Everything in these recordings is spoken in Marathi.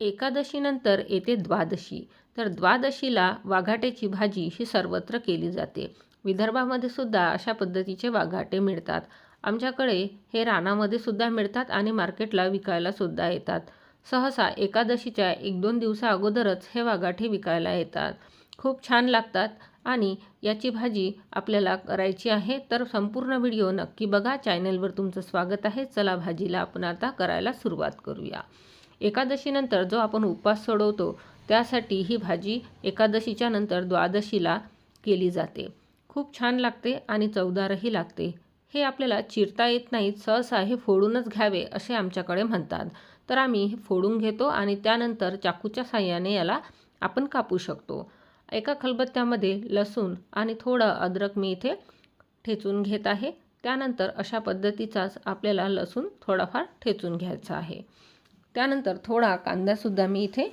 एकादशीनंतर येते द्वादशी. तर द्वादशीला वाघाटेची भाजी ही सर्वत्र केली जाते. विदर्भामध्ये सुद्धा अशा पद्धतीचे वाघाटे मिळतात. आमच्याकडे हे रानामध्ये सुद्धा मिळतात आणि मार्केटला विकायला सुद्धा येतात. सहसा एकादशीच्या एक दोन दिवसा अगोदरच हे वाघाटे विकायला येतात. खूप छान लागतात आणि याची भाजी आपल्याला करायची आहे तर संपूर्ण व्हिडिओ नक्की बघा. चॅनलवर तुमचं स्वागत आहे. चला भाजीला आपण आता करायला सुरुवात करूया. एकादशीनंतर जो आपण उपवास सोडवतो त्यासाठी ही भाजी एकादशीच्या नंतर द्वादशीला केली जाते. खूप छान लागते आणि चवदारही लागते. हे आपल्याला चिरता येत नाहीत सहसा हे फोडूनच घ्यावे असे आमच्याकडे म्हणतात. तर आम्ही हे फोडून घेतो आणि त्यानंतर चाकूच्या साह्याने याला आपण कापू शकतो. एका खलबत्त्यामध्ये लसूण आणि थोडं अद्रक मी इथे ठेचून घेत आहे. त्यानंतर अशा पद्धतीचाच आपल्याला लसूण थोडाफार ठेचून घ्यायचा आहे. त्यानंतर थोडा कांदासुद्धा मी इथे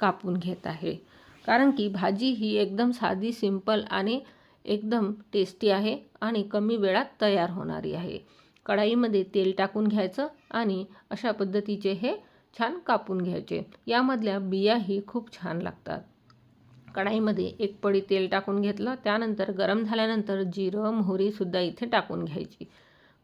कापून घेत आहे. कारण की भाजी ही एकदम साधी सिंपल आणि एकदम टेस्टी आहे आणि कमी वेळात तयार होणारी आहे. कढाईमध्ये तेल टाकून घ्यायचं आणि अशा पद्धतीचे हे छान कापून घ्यायचे. यामधल्या बियाही खूप छान लागतात. कढाईमध्ये एक पडी तेल टाकून घेतलं त्यानंतर गरम झाल्यानंतर जिरं मोहरीसुद्धा इथे टाकून घ्यायची.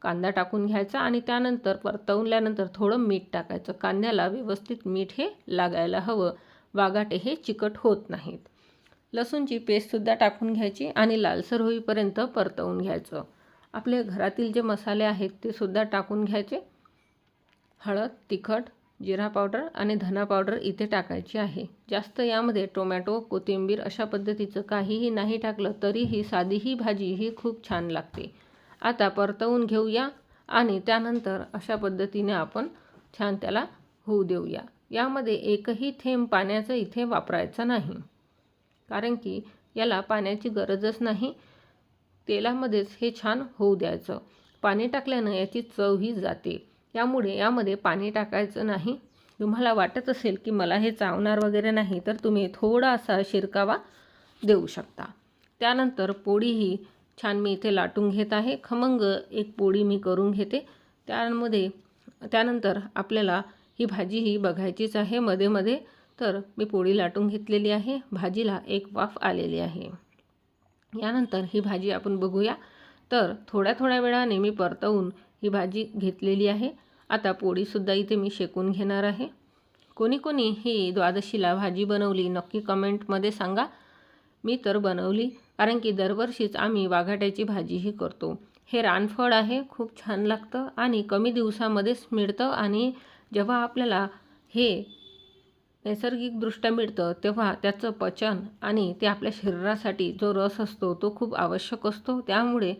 कांदा टाकून घ्यायचा आणि त्यानंतर परतवल्यानंतर थोडं मीठ टाकायचं. कांद्याला व्यवस्थित मीठ हे लागायला हवं. वागाटे हे चिकट होत नाहीत. लसूणची पेस्टसुद्धा टाकून घ्यायची आणि लालसर होईपर्यंत परतवून घ्यायचं. आपले घरातील जे मसाले आहेत ते सुद्धा टाकून घ्यायचे. हळद तिखट जिरा पावडर आणि धना पावडर इथे टाकायची आहे. जास्त यामध्ये टोमॅटो कोथिंबीर अशा पद्धतीचं काहीही नाही टाकलं तरीही साधी ही भाजी ही खूप छान लागते. आता परतवून घेऊया आणि त्यानंतर अशा पद्धतीने आपण छान त्याला होऊ देऊया. यामध्ये एकही थेंब पाण्याचं इथे वापरायचं नाही. कारण की याला पाण्याची गरजच नाही. तेलामध्येच हे छान होऊ द्यायचं. पाणी टाकल्यानं याची चवही जाते. त्यामुळे यामध्ये पाणी टाकायचं नाही. तुम्हाला वाटत असेल की मला हे चावणार वगैरे नाही तर तुम्ही थोडा असा शिरकावा देऊ शकता. त्यानंतर पोळीही छान मी इथे लाटून घेत आहे. खमंग एक पोळी मी करून घेते. त्यामध्ये त्यानंतर आपल्याला ही भाजी ही बघायचीच आहे मध्ये मध्ये. तर मी पोळी लाटून घेतलेली आहे. भाजीला एक वाफ आलेली आहे. यानंतर ही भाजी आपण बघूया. तर थोड्या थोड्या वेळाने मी परतवून ही भाजी घेतलेली आहे. आता पोळीसुद्धा इथे मी शेकून घेणार आहे. कोणी कोणी ही द्वादशीला भाजी बनवली नक्की कमेंटमध्ये सांगा. मी तर बनवली. कारण की दरवर्षीच आम्ही वाघाट्याची भाजीही करतो. हे रानफळ आहे खूप छान लागतं आणि कमी दिवसामध्येच मिळतं आणि जेव्हा आपल्याला हे नैसर्गिकदृष्ट्या मिळतं तेव्हा त्याचं पचन आणि ते आपल्या शरीरासाठी जो रस असतो तो खूप आवश्यक असतो. त्यामुळे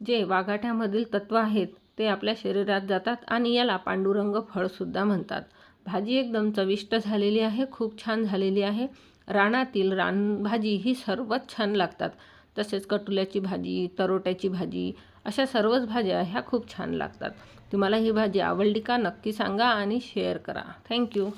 जे वाघाट्यामधील तत्त्व आहेत ते आपल्या शरीरात जातात आणि याला पांडुरंग फळसुद्धा म्हणतात. भाजी एकदम चविष्ट झालेली आहे खूप छान झालेली आहे. रानातील रानभाजी ही सर्वात छान लागतात. तसेच कटुल्याची भाजी तरोट्याची भाजी अशा सर्वच भाज्या ह्या खूप छान लागतात. तुम्हाला ही भाजी आवडली का नक्की सांगा आणि शेअर करा. थँक्यू